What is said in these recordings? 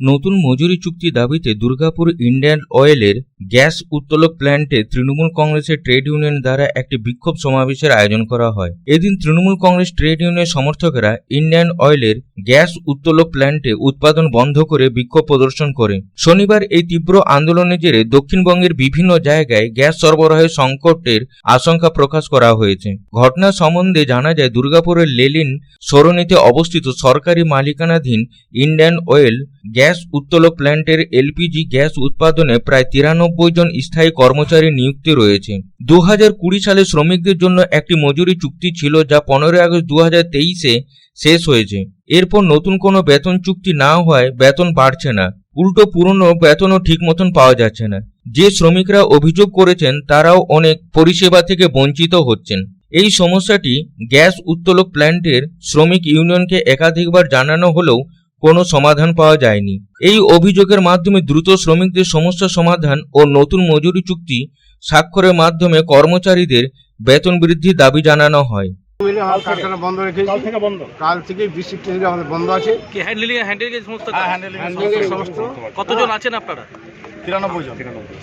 নতুন মজুরি চুক্তি দাবিতে দুর্গাপুর ইন্ডিয়ান অয়েলের গ্যাস উত্তোলক প্ল্যান্টে তৃণমূল কংগ্রেসের ট্রেড ইউনিয়ন দ্বারা একটি বিক্ষোভ সমাবেশের আয়োজন করা হয়। এদিন তৃণমূল কংগ্রেস ট্রেড ইউনিয়নের সমর্থকেরা ইন্ডিয়ান অয়েলের গ্যাস উত্তোলক প্ল্যান্টে উৎপাদন বন্ধ করে বিক্ষোভ প্রদর্শন করে। শনিবার এই তীব্র আন্দোলনের জেরে দক্ষিণবঙ্গের বিভিন্ন জায়গায় গ্যাস সরবরাহের সংকটের আশঙ্কা প্রকাশ করা হয়েছে। ঘটনা সম্বন্ধে জানা যায়, দুর্গাপুরের লেলিন সরণিতে অবস্থিত সরকারি মালিকানাধীন ইন্ডিয়ান অয়েল গ্যাস উত্তোলক প্ল্যান্টের এলপিজি গ্যাস উৎপাদনে প্রায় তিরানব্বই জন স্থায়ী কর্মচারী নিযুক্তি রয়েছে। দু সালে শ্রমিকদের জন্য একটি মজুরি চুক্তি ছিল যা পনেরোই আগস্ট দু তেইশে শেষ হয়েছে। এরপর নতুন কোনো বেতন চুক্তি না হওয়ায় বেতন বাড়ছে না। উল্টো পুরনো বেতনও ঠিক মতন পাওয়া যাচ্ছে না। যে শ্রমিকরা অভিযোগ করেছেন, তারাও অনেক পরিষেবা থেকে বঞ্চিত হচ্ছেন। এই সমস্যাটি গ্যাস উত্তোলক প্ল্যান্টের শ্রমিক ইউনিয়নকে একাধিকবার জানানো হলেও কোনো সমাধান পাওয়া যায়নি। এই অভিযোগের মাধ্যমে দ্রুত শ্রমিকদের সমস্যা সমাধান ও নতুন মজুরি চুক্তি স্বাক্ষরের মাধ্যমে কর্মচারীদের বেতন বৃদ্ধির দাবি জানানো হয়। কারখানা বন্ধ রেখেছি। কাল থেকে বন্ধ। বৃষ্টির থেকে আমাদের বন্ধ আছে। কি হ্যান্ডেলিং হ্যান্ডেলিং সমস্ত হ্যাঁ, কাজ? Handling এর সমস্ত কতজন আছেন আপনারা? তিরানব্বই জন।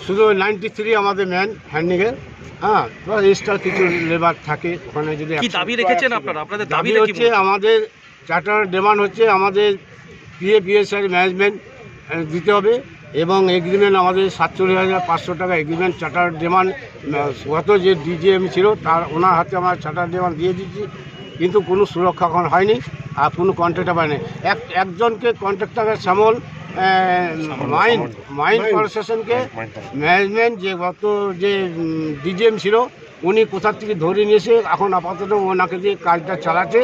শুধু নাইনটি থ্রি আমাদের ম্যান হ্যান্ডিংয়ের হ্যাঁ এক্সট্রা কিছু লেবার থাকে। ওখানে যদি দাবি রেখেছেন আপনারা? আপনাদের দাবি হচ্ছে আমাদের চার্টার ডিমান্ড হচ্ছে আমাদের পিএ পিএসআই ম্যানেজমেন্ট দিতে হবে এবং এগ্রিমেন্ট আমাদের সাতচল্লিশ হাজার পাঁচশো টাকা এগ্রিমেন্ট চার্টার ডিমান্ড গত যে ডিজিএম ছিল তার ওনার হাতে আমরা চার্টার ডিমান্ড দিয়ে দিচ্ছি কিন্তু কোনো সুরক্ষা এখন হয়নি আর কোনো কন্ট্রাক্টার পায়নি। এক একজনকে কন্ট্রাক্টারের সামল মাইন্ড মাইন্ড প্রশাসনকে ম্যানেজমেন্ট যে গত যে ডিজিএম ছিল উনি কোথার থেকে ধরে নিয়েছে এখন আপাতত ওনাকে দিয়ে কাজটা চালাচ্ছে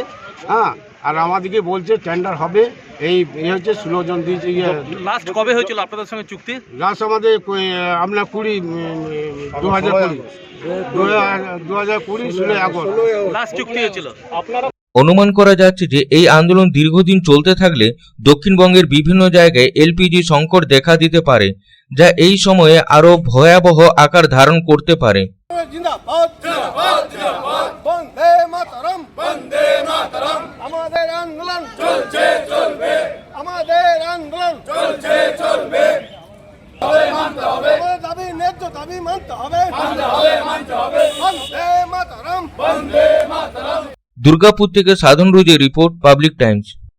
হ্যাঁ? আর আমাদেরকে বলছে টেন্ডার হবে। এই এই হচ্ছে ষোলো জন দিয়েছে ইয়ে লাস্ট কবে হয়েছিল আপনাদের সঙ্গে চুক্তি? লাস্ট আমাদের কই- আপনার কুড়ি দু হাজার কুড়ি। দু হাজার কুড়ি ষোলোই আগস্ট। লাস্ট চুক্তি হয়েছিল। অনুমান করা যাচ্ছে যে এই আন্দোলন দীর্ঘদিন চলতে থাকলে দক্ষিণবঙ্গের বিভিন্ন জায়গায় এলপিজি সংকট দেখা দিতে পারে যা এই সময়ে আরও ভয়াবহ আকার ধারণ করতে পারে। জিন্দাবাদ জিন্দাবাদ জিন্দাবাদ। বন্দে মাতরম। বন্দে মাতরম। আমাদের আন্দোলন চলছে চলবে। আমাদের আন্দোলন চলছে চলবে। মানতে হবে। দাবি ন্যায্য দাবি মানতে হবে। মানতে হবে মানতে হবে। বন্দে মাতরম। বন্দে মাতরম। দুর্গাপুর থেকে সাধন রুজের রিপোর্ট পাবলিক টাইমস।